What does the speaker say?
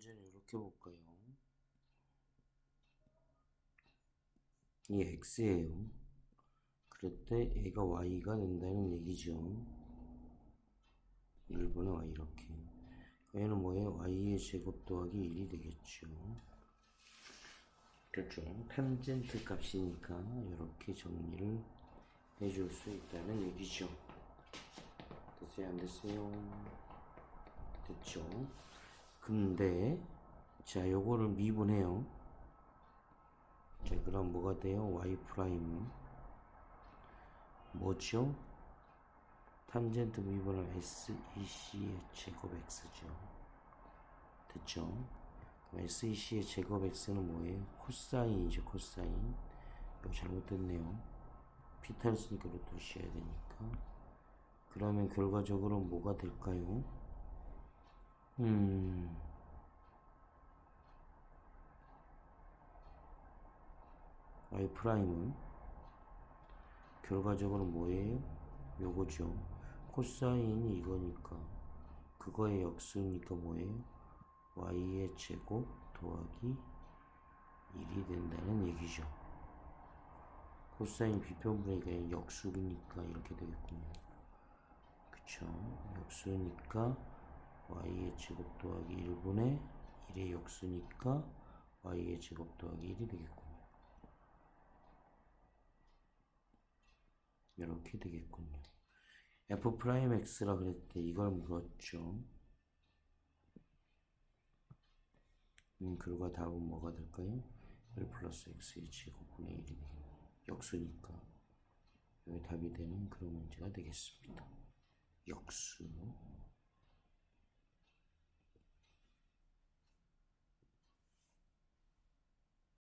문제는 이렇게 볼까요? 이 x예요. 그럴 때 a가 y가 된다는 얘기죠. 1분의 y 이렇게. 얘는 뭐예요? y의 제곱 더하기 1이 되겠죠. 그렇죠. 탄젠트 값이니까 이렇게 정리를 해줄 수 있다는 얘기죠. 됐어요? 안 됐어요? 됐죠? 근데 자 요거를 미분해요. 자 그럼 뭐가 돼요? y 프라임 뭐죠? 탄젠트 미분은 SEC의 제곱 X죠. 됐죠? SEC의 제곱 X는 뭐예요? 코사인이죠, 코사인. 이거 잘못됐네요. 피타를 쓰니까 로또 씌어야 되니까. 그러면 결과적으로 뭐가 될까요? 음. y 프라임은 결과적으로 뭐예요? 요거죠. 코사인이 이거니까 그거의 역수니까 뭐예요? y의 제곱 더하기 1이 된다는 얘기죠. 코사인 비편분의 역수니까 이렇게 되겠군요. 그쵸? 역수니까 y의 제곱 더하기 1분의 1의 역수니까 y의 제곱 더하기 1이 되겠군요. 이렇게 되겠군요. f 프라임 x라 그랬을 때 이걸 물었죠. 음, 결과 답은 뭐가 될까요? 1 플러스 x의 제곱분의 1이 되겠네요. 역수니까 여기 답이 되는 그런 문제가 되겠습니다. 역수